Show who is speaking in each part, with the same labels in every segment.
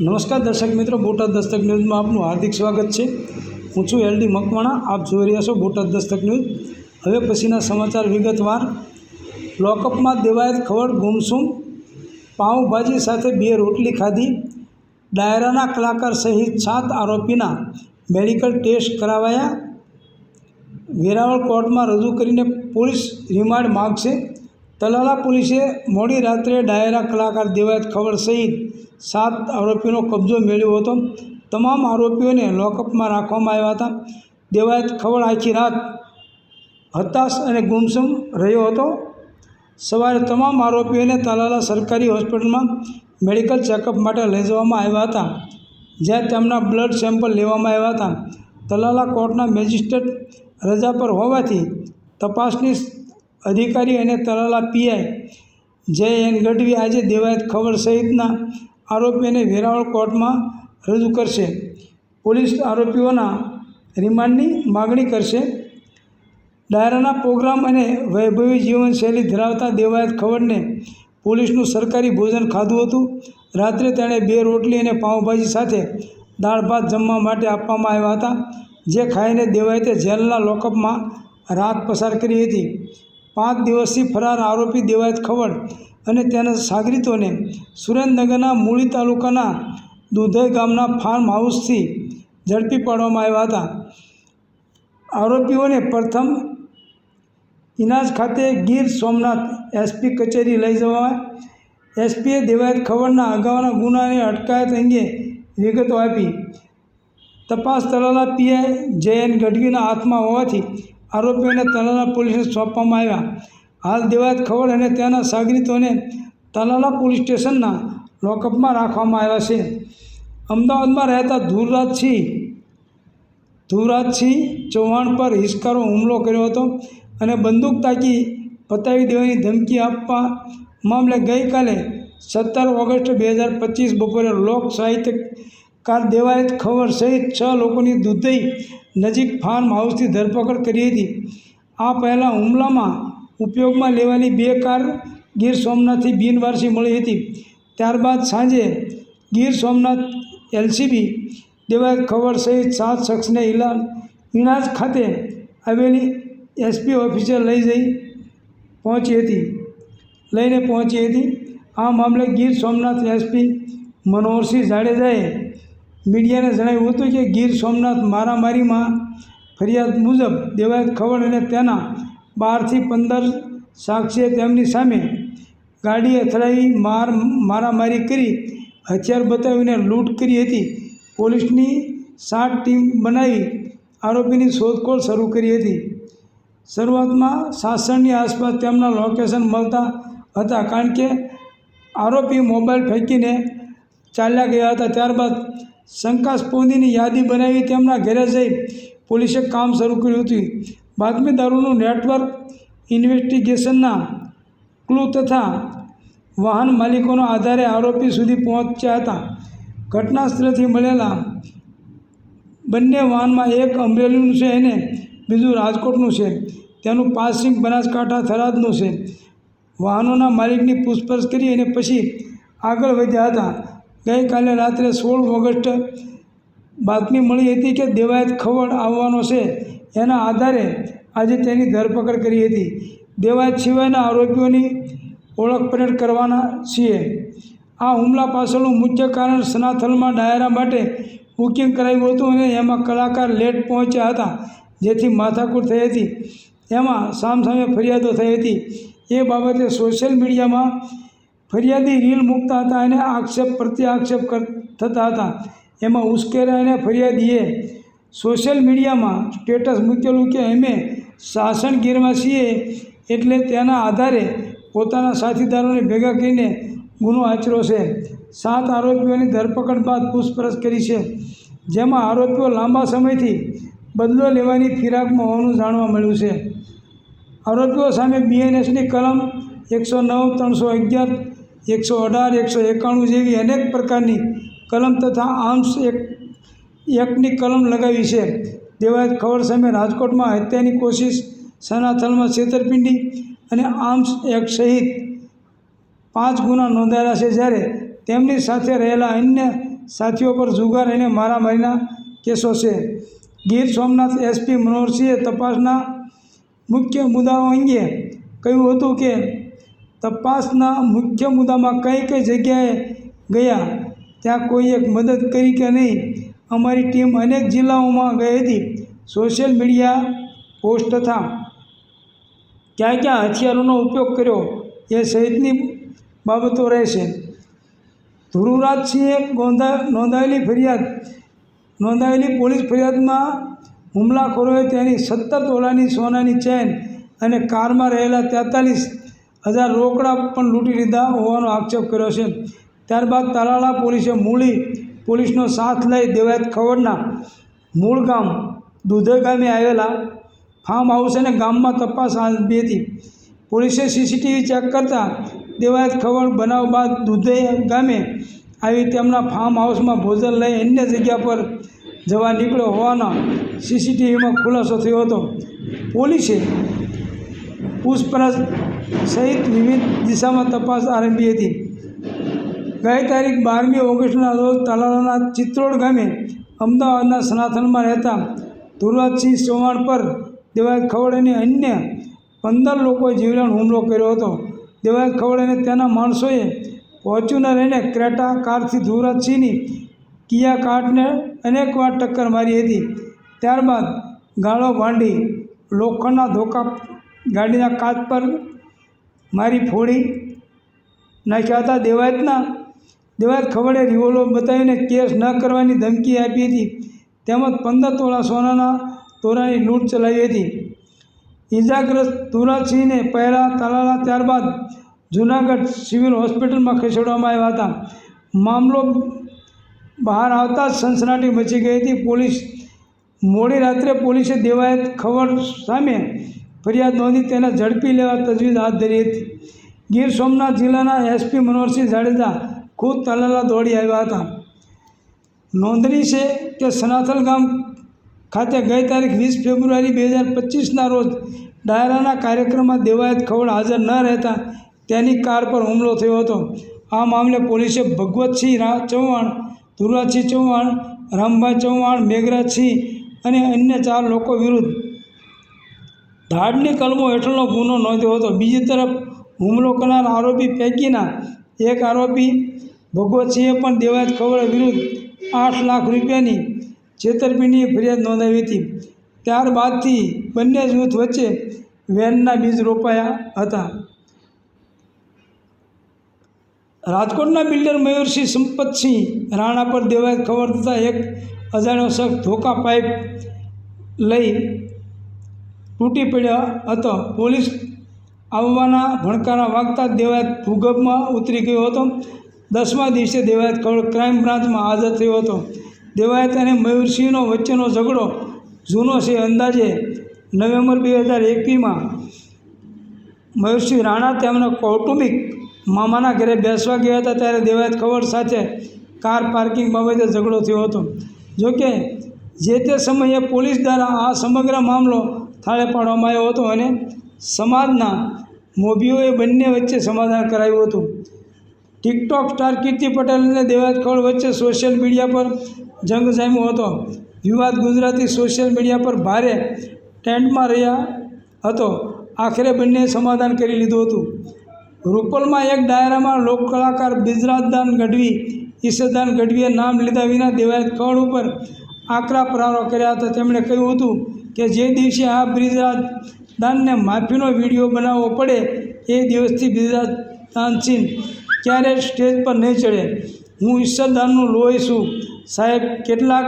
Speaker 1: નમસ્કાર દર્શક મિત્રો, બોટાદ દસ્તક ન્યૂઝમાં આપનું હાર્દિક સ્વાગત છે. હું છું એલડી મકવાણા, આપ જોઈ રહ્યા છો બોટાદ દસ્તક ન્યૂઝ. હવે પછીના સમાચાર વિગતવાર. લોકઅપમાં દેવાયત ખવડ, ગુમસુમ, પાઉંભાજી સાથે બે રોટલી ખાધી. ડાયરાના કલાકાર સહિત સાત આરોપીના મેડિકલ ટેસ્ટ કરાવાયા. વેરાવળ કોર્ટમાં રજૂ કરીને પોલીસ રિમાન્ડ માગશે. તલાલા પોલીસે મોડી રાત્રે ડાયરા કલાકાર દેવાયત ખવડ સહિત સાત આરોપીનો કબજો મેળવ્યો હતો. તમામ આરોપીઓને લોકઅપમાં રાખવામાં આવ્યા હતા. દેવાયત ખબર આખી રાત હતાશ અને ગુમસુમ રહ્યો હતો. સવારે તમામ આરોપીઓને તલાલા સરકારી હોસ્પિટલમાં મેડિકલ ચેકઅપ માટે લઈ જવામાં આવ્યા હતા, જ્યાં તેમના બ્લડ સેમ્પલ લેવામાં આવ્યા હતા. તલાલા કોર્ટના મેજિસ્ટ્રેટ રજા પર હોવાથી તપાસની અધિકારી અને Talala PI J N Gadhvi આજે દેવાયત ખબર સહિતના આરોપીઓને વેરાવળ કોર્ટમાં રજૂ કરશે. પોલીસ આરોપીઓના રિમાન્ડની માગણી કરશે. ડાયરાના પ્રોગ્રામ અને વૈભવી જીવનશૈલી ધરાવતા દેવાયત ખવડને પોલીસનું સરકારી ભોજન ખાધું હતું. રાત્રે તેણે બે રોટલી અને પાઉંભાજી સાથે દાળ ભાત જમવા માટે આપવામાં આવ્યા હતા, જે ખાઈને દેવાયતે જેલના લોકઅપમાં રાત પસાર કરી હતી. પાંચ દિવસથી ફરાર આરોપી દેવાયત ખવડ અને તેના સાગરીતોને સુરેન્દ્રનગરના મૂળી તાલુકાના દુધઈ ગામના ફાર્મ હાઉસથી ઝડપી પાડવામાં આવ્યા હતા. આરોપીઓને પ્રથમ ઇનાજ ખાતે ગીર સોમનાથ એસપી કચેરી લઈ જવા એસપીએ દેવાયત ખબરના અગાઉના ગુનાની અટકાયત અંગે વિગતો આપી. તપાસ તલાલા પીઆઈ જયન ગઢવીના હાથમાં હોવાથી આરોપીઓને તલાલા પોલીસને સોંપવામાં આવ્યા. હાલ દેવાયત ખવડ અને તેના સાગરીતોને તલાલા પોલીસ સ્ટેશનના લોકઅપમાં રાખવામાં આવ્યા છે. અમદાવાદમાં રહેતા ધુરરાજસિંહ ધુરાજસિંહ ચૌહાણ પર હિસ્કારો હુમલો કર્યો હતો અને બંદૂક તાકી પતાવી દેવાની ધમકી આપવા મામલે ગઈકાલે સત્તર ઓગસ્ટ બે હજાર પચીસ બપોરે લોક સાહિત્યકાર દેવાયત ખબર સહિત છ લોકોની દુધઈ નજીક ફાર્મ હાઉસથી ધરપકડ કરી હતી. આ પહેલાં હુમલામાં ઉપયોગમાં લેવાની બે કાર ગીર સોમનાથથી બિનવારસી મળી હતી. ત્યારબાદ સાંજે ગીર સોમનાથ એલસીબી દેવાયત ખબર સહિત સાત શખ્સને ઇલા ઇણાજ ખાતે આવેલી એસપી ઓફિસે લઈ જઈ પહોંચી હતી. લઈને પહોંચી હતી. આ મામલે ગીર સોમનાથ એસપી મનોહરસિંહ જાડેજાએ મીડિયાને જણાવ્યું હતું કે ગીર સોમનાથ મારામારીમાં ફરિયાદ મુજબ દેવાયત ખબર અને તેના બારથી પંદર સાક્ષીએ તેમની સામે ગાડી અથડાવી માર, મારામારી કરી, હથિયાર બતાવીને લૂંટ કરી હતી. પોલીસની સાત ટીમ બનાવી આરોપીની શોધખોળ શરૂ કરી હતી. શરૂઆતમાં સાસણની આસપાસ તેમના લોકેશન મળતા હતા કારણ કે આરોપી મોબાઈલ ફેંકીને ચાલ્યા ગયા હતા. ત્યારબાદ શંકાસ્પોદીની યાદી બનાવી તેમના ઘરે જઈ પોલીસે કામ શરૂ કર્યું હતું. બાતમીદારોનું નેટવર્ક ઇન્વેસ્ટિગેશનના ક્લુ તથા વાહન માલિકોના આધારે આરોપી સુધી પહોંચ્યા હતા. ઘટના સ્થળેથી મળેલા બંને વાહનમાં એક અમરેલીનું છે અને બીજું રાજકોટનું છે. તેનું પાસિંગ બનાસકાંઠા થરાદનું છે. વાહનોના માલિકની પૂછપરછ કરી અને પછી આગળ વધ્યા હતા. ગઈકાલે રાત્રે સોળ ઓગસ્ટ બાતમી મળી હતી કે દેવાયત ખવડ આવવાનો છે. એના આધારે આજે તેની ધરપકડ કરી હતી. દેવાયત સિવાયના આરોપીઓની ઓળખ પરેડ કરવાના છીએ. આ હુમલા પાછળનું મુખ્ય કારણ સનાથલમાં ડાયરા માટે બુકિંગ કરાવ્યું હતું અને એમાં કલાકાર લેટ પહોંચ્યા હતા, જેથી માથાકૂટ થઈ હતી. એમાં સામસામે ફરિયાદો થઈ હતી. એ બાબતે સોશિયલ મીડિયામાં ફરિયાદી રીલ મૂકતા હતા અને આક્ષેપ પ્રત્યે આક્ષેપ કર, થતા હતા. એમાં ઉશ્કેરાઈને ફરિયાદીએ સોશિયલ મીડિયામાં સ્ટેટસ મૂકેલું કે અમે સાસણગીરમાં છીએ એટલે તેના આધારે પોતાના સાથીદારોને ભેગા કરીને ગુનો આચર્યો છે. સાત આરોપીઓની ધરપકડ બાદ પૂછપરછ કરી છે. જેમાં આરોપીઓ લાંબા સમયથી બદલો લેવાની ફિરાકમાં હોવાનું જાણવા મળ્યું છે. આરોપીઓ સામે બીએનએસની કલમ એકસો નવ, ત્રણસો અગિયાર, એકસો અઢાર, એકસો એકાણું જેવી અનેક પ્રકારની કલમ તથા આર્મ્સ એક એક્ટની કલમ લગાવી છે. દેવાયત ખબર સામે રાજકોટમાં હત્યાની કોશિશ, સનાથલમાં છેતરપિંડી અને આર્મ્સ એક્ટ સહિત પાંચ ગુના નોંધાયેલા છે. જ્યારે તેમની સાથે રહેલા અન્ય સાથીઓ પર જુગાર અને મારામારીના કેસો છે. ગીર સોમનાથ એસપી મનોહરસિંહે તપાસના મુખ્ય મુદ્દાઓ અંગે કહ્યું હતું કે, તપાસના મુખ્ય મુદ્દામાં કઈ કઈ જગ્યાએ ગયા, ત્યાં કોઈ એક મદદ કરી કે નહીં અમારી ટીમ અનેક જિલ્લાઓમાં ગઈ હતી. સોશિયલ મીડિયા પોસ્ટ તથા ક્યાં ક્યાં હથિયારોનો ઉપયોગ કર્યો એ સહિતની બાબતો રહેશે. ધ્રુવરાજસિંહે નોંધા, નોંધાયેલી ફરિયાદ, નોંધાયેલી પોલીસ ફરિયાદમાં હુમલાખોરોએ તેની સત્તર તોલાની સોનાની ચેન અને કારમાં રહેલા તેતાલીસ હજાર રોકડા પણ લૂંટી લીધા હોવાનો આક્ષેપ કર્યો છે. ત્યારબાદ તાલાળા પોલીસે મૂળી પોલીસનો સાથ લઈ દેવાયત ખવડના મૂળ ગામ દુધે ગામે આવેલા ફાર્મ હાઉસ અને ગામમાં તપાસ આપી હતી. પોલીસે સીસીટીવી ચેક કરતાં દેવાયત ખવડ બનાવ બાદ દુધે ગામે આવી તેમના ફાર્મ હાઉસમાં ભોજન લઈ અન્ય જગ્યા પર જવા નીકળ્યો હોવાના સીસીટીવીમાં ખુલાસો થયો હતો. પોલીસે પૂછપરછ સહિત વિવિધ દિશામાં તપાસ આરંભી હતી. ગઈ તારીખ બારમી ઓગસ્ટના રોજ તાલાલાના ચિત્રોડ ગામે અમદાવાદના સનાતનમાં રહેતા ધુરવાજસિંહ ચૌહાણ પર દેવાયત ખવડ અને અન્ય પંદર લોકોએ જીવલેણ હુમલો કર્યો હતો. દેવાયત ખવડ અને તેના માણસોએ ફોર્ચ્યુનર અને ક્રેટા કારથી ધુરાજસિંહની કિયા કાર્ટને અનેકવાર ટક્કર મારી હતી. ત્યારબાદ ગાળો ભાંડી, લોખંડના ધોકા, ગાડીના કાચ પર મારી ફોડી નાખ્યા હતા. દેવાયતના દેવાયત ખવડે રિવોલ્વર બતાવીને કેસ ન કરવાની ધમકી આપી હતી. તેમજ પંદર તોળા સોનાના તોરાની લૂંટ ચલાવી હતી. ઇજાગ્રસ્ત તુરાજસિંહને પહેલાં તાલાલા ત્યારબાદ જૂનાગઢ સિવિલ હોસ્પિટલમાં ખસેડવામાં આવ્યા હતા. મામલો બહાર આવતા જ સનસનાટી મચી ગઈ હતી. પોલીસ મોડી રાત્રે પોલીસે દેવાયત ખબર સામે ફરિયાદ નોંધી તેને ઝડપી લેવા તજવીજ હાથ ધરી હતી. ગીર સોમનાથ જિલ્લાના એસપી મનોહરસિંહ જાડેજા ખુદ તલાલા દોડી આવ્યા હતા. નોંધણી છે કે સનાથલ ગામ ખાતે ગઈ તારીખ વીસ ફેબ્રુઆરી બે હજાર પચીસના રોજ ડાયરાના કાર્યક્રમમાં દેવાયત ખવડ હાજર ન રહેતા તેની કાર પર હુમલો થયો હતો. આ મામલે પોલીસે ભગવતસિંહ રા ચૌહાણ ધુરાજસિંહ ચૌહાણ, રામભાઈ ચૌહાણ, મેઘરાજસિંહ અને અન્ય ચાર લોકો વિરુદ્ધ ધાડની કલમો હેઠળનો ગુનો નોંધ્યો હતો. બીજી તરફ હુમલો કરનાર આરોપી પૈકીના એક આરોપી ભગવતસિંહે પણ દેવાયત ખવડ વિરુદ્ધ આઠ લાખ રૂપિયાની છેતરપિંડીની ફરિયાદ નોંધાવી હતી. ત્યારબાદથી બંને જૂથ વચ્ચે વેનના બીજ રોપાયા હતા. રાજકોટના બિલ્ડર મયુરસિંહ સંપતસિંહ રાણા પર દેવાયત ખબર થતાં એક અજાણ્યો શખ્સ ધોકા પાઇપ લઈ તૂટી પડ્યો હતો. પોલીસ આવવાના ભણકારા વાગતા દેવાયત ભૂગર્ભમાં ઉતરી ગયો હતો. દસમા દિવસે દેવાયત ક્રાઇમ બ્રાન્ચમાં હાજર થયો હતો. દેવાયત અને મયુરસિંહનો વચ્ચેનો ઝઘડો જૂનો છે અંદાજે નવેમ્બર બે હજાર એકવીસમાં. મયુરસિંહ રાણા તેમના કૌટુંબિક મામાના ઘરે બેસવા ગયા હતા ત્યારે દેવાયત ખબર સાથે કાર પાર્કિંગ બાબતે ઝઘડો થયો હતો. જોકે જે તે સમયે પોલીસ દ્વારા આ સમગ્ર મામલો થાળે પાડવામાં આવ્યો હતો અને સમાજના મોભીઓએ બંને વચ્ચે સમાધાન કરાવ્યું હતું. ટિકટોક સ્ટાર કીર્તિ પટેલ અને દેવાજ ખોળ વચ્ચે સોશિયલ મીડિયા પર જંગ જામ્યો હતો. વિવાદ ગુજરાતી સોશિયલ મીડિયા પર ભારે ટ્રેન્ડમાં રહ્યા હતો. આખરે બંને સમાધાન કરી લીધું હતું. રૂપલમાં એક ડાયરામાં લોક કલાકાર બિજરાજદાન ગઢવી ઈશદાન ગઢવીએ નામ લીધા વિના દેવાયત ખોળ ઉપર આકરા પ્રહારો કર્યા હતા. તેમણે કહ્યું હતું કે જે દિવસે આ બિજરાજ દાનને માફીનો વીડિયો બનાવવો પડે એ દિવસથી બીજા દાનસીન ક્યારેય સ્ટેજ પર નહીં ચડે. હું ઈશ્વરદાનનું લોહી છું. સાહેબ, કેટલાક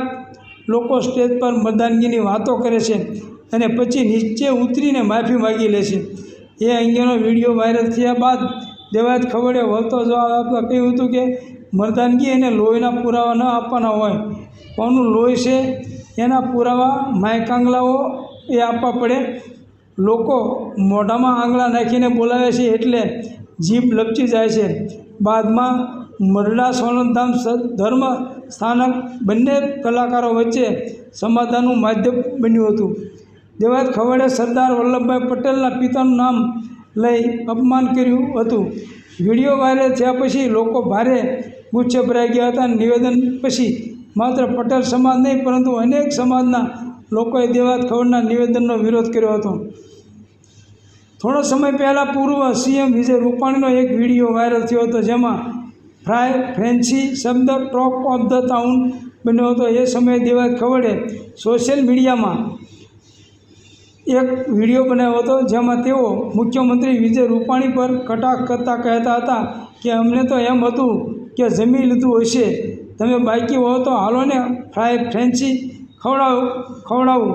Speaker 1: લોકો સ્ટેજ પર મતદાનગીની વાતો કરે છે અને પછી નીચે ઉતરીને માફી માગી લે છે. એ અંગેનો વીડિયો વાયરલ થયા બાદ દેવાયત ખવડે વળતો જવાબ આપતા કહ્યું હતું કે મરદાનગી એને લોહીના પુરાવા ન આપવાના હોય. કોનું લોહી છે એના પુરાવા માયકાંગલાઓ એ આપવા પડે. લોકો મોઢામાં આંગળા નાખીને બોલાવે છે એટલે જીભ લપચી જાય છે. બાદમાં મરડા સોનધામ ધર્મ સ્થાનક બંને કલાકારો વચ્ચે સમાધાનનું માધ્યમ બન્યું હતું. દેવાત ખવડે સરદાર વલ્લભભાઈ પટેલના પિતાનું નામ લઈ અપમાન કર્યું હતું. વીડિયો વાયરલ થયા પછી લોકો ભારે ગુચ્છે ભરાઈ ગયા હતા નિવેદન પછી માત્ર પટેલ સમાજ નહીં, પરંતુ અનેક સમાજના લોકોએ દેવાત ખવડના નિવેદનનો વિરોધ કર્યો હતો. થોડો સમય પહેલાં પૂર્વ સીએમ વિજય રૂપાણીનો એક વીડિયો વાયરલ થયો હતો જેમાં ફ્રાય ફ્રેન્સી શબ્દ ટોપ ઓફ ધ ટાઉન બન્યો હતો. એ સમયે દેવાજ ખવડે સોશિયલ મીડિયામાં એક વીડિયો બનાવ્યો હતો જેમાં તેઓ મુખ્યમંત્રી વિજય રૂપાણી પર કટાક્ષ કરતા કહેતા હતા કે અમને તો એમ હતું કે જમી લીધું હશે. તમે બાકી હો તો હાલો ને ફ્રાય ફ્રેન્સી ખવડાવ, ખવડાવું.